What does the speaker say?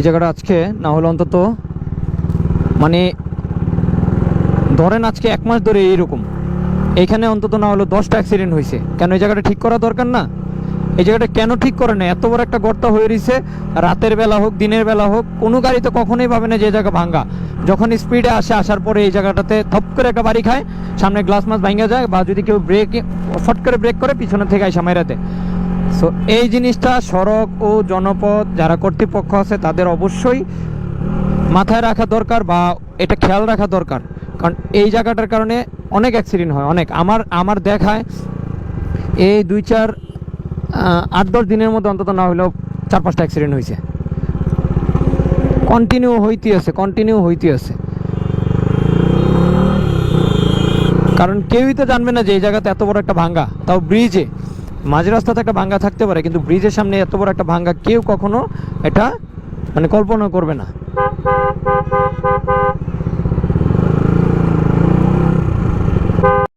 এই জায়গাটা আজকে না হলে অন্তত মানে ধরেন আজকে এক মাস ধরে এইরকম। এইখানে অন্তত না হলো দশটা অ্যাক্সিডেন্ট হয়েছে কেন এই জায়গাটা ঠিক করা দরকার না? এই জায়গাটা কেন ঠিক করে না এত বড় একটা গর্ত হয়ে রয়েছে রাতের বেলা হোক, দিনের বেলা হোক, কোনো গাড়ি তো কখনোই পাবে না যে জায়গা ভাঙ্গা। যখন স্পিডে আসে, আসার পরে এই জায়গাটাতে থপ করে একটা বাড়ি খায়, সামনে গ্লাস মাছ ভাঙ্গা যায় বা যদি কেউ ব্রেক ফট করে ব্রেক করে পিছনে থেকে আইসা মাইরাতে। সো এই জিনিসটা সড়ক ও জনপথ যারা কর্তৃপক্ষ আছে, তাদের অবশ্যই মাথায় রাখা দরকার বা এটা খেয়াল রাখা দরকার। কারণ এই জায়গাটার কারণে অনেক অ্যাক্সিডেন্ট হয়, অনেক। আমার আমার দেখায় এই দুই চার আট, দশ দিনের মধ্যে অন্তত না হলেও চার, পাঁচটা অ্যাক্সিডেন্ট হয়েছে। কন্টিনিউ হইতে আছে কন্টিনিউ হইতে আছে। কারণ কেউই তো জানবে না যে এই জায়গাতে এত বড় একটা ভাঙ্গা, তাও ব্রিজে মাঝ রাস্তাতে একটা ভাঙ্গা থাকতে পারে, কিন্তু ব্রিজের সামনে এত বড় একটা ভাঙ্গা কেউ কখনো এটা মানে কল্পনা করবে না।